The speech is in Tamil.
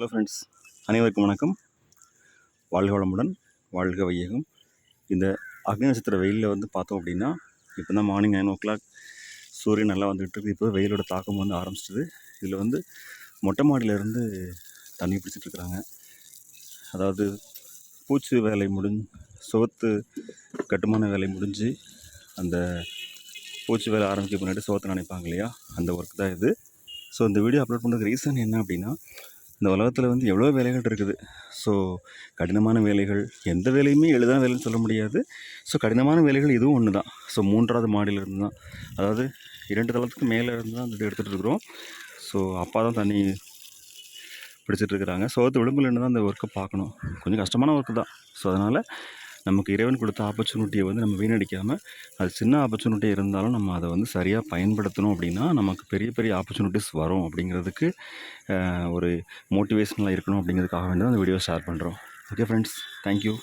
ஹலோ ஃப்ரெண்ட்ஸ் அனைவருக்கும் வணக்கம். வாழ்க வளமுடன் வாழ்க வையகம். இந்த அக்னி நட்சத்திர வெயிலில் வந்து பார்த்தோம் அப்படின்னா இப்போ தான் மார்னிங் நைன் ஓ கிளாக் சூரியன் நல்லா வந்துகிட்டு இருக்குது இப்போ வெயிலோட தாக்கம் வந்து ஆரம்பிச்சிடுது இதில் வந்து மொட்டை மாடியிலேருந்து தண்ணி பிடிச்சிட்டு இருக்கிறாங்க அதாவது பூச்சி வேலை முடிஞ்சு சுவத்து கட்டுமான வேலை முடிஞ்சு அந்த பூச்சி வேலை ஆரம்பிக்க முன்னாடி சுவத்தை நினைப்பாங்க இல்லையா? அந்த ஒர்க் தான் இது. ஸோ இந்த வீடியோ அப்லோட் பண்ணுறதுக்கு ரீசன் என்ன அப்படின்னா இந்த உலகத்தில் வந்து எவ்வளோ வேலைகள் இருக்குது. ஸோ கடினமான வேலைகள் எந்த வேலையுமே எளிதான வேலைன்னு சொல்ல முடியாது. ஸோ கடினமான வேலைகள் இதுவும் ஒன்று தான் ஸோ மூன்றாவது மாடியிலிருந்து தான். அதாவது இரண்டு தளத்துக்கு மேலே இருந்து தான் இந்த எடுத்துகிட்டு இருக்கிறோம். ஸோ அப்பா தான் தண்ணி பிடிச்சிட்டு இருக்கிறாங்க. ஸோ அது இருந்து தான் அந்த ஒர்க்கை பார்க்கணும். கொஞ்சம் கஷ்டமான ஒர்க்கு தான். ஸோ அதனால் நமக்கு இறைவன் கொடுத்த ஆப்பர்ச்சுனிட்டியை வந்து நம்ம வீணடிக்காமல் அது சின்ன ஆப்பர்ச்சுனிட்டி இருந்தாலும் நம்ம அதை வந்து சரியாக பயன்படுத்தணும் அப்படின்னா நமக்கு பெரிய பெரிய ஆப்பர்ச்சுனிட்டிஸ் வரும் அப்படிங்கிறதுக்கு ஒரு மோட்டிவேஷனலாக இருக்கணும் அப்படிங்கிறதுக்காக வேண்டி தான் அந்த வீடியோ ஷேர் பண்ணுறோம் ஓகே ஃப்ரெண்ட்ஸ் தேங்க்யூ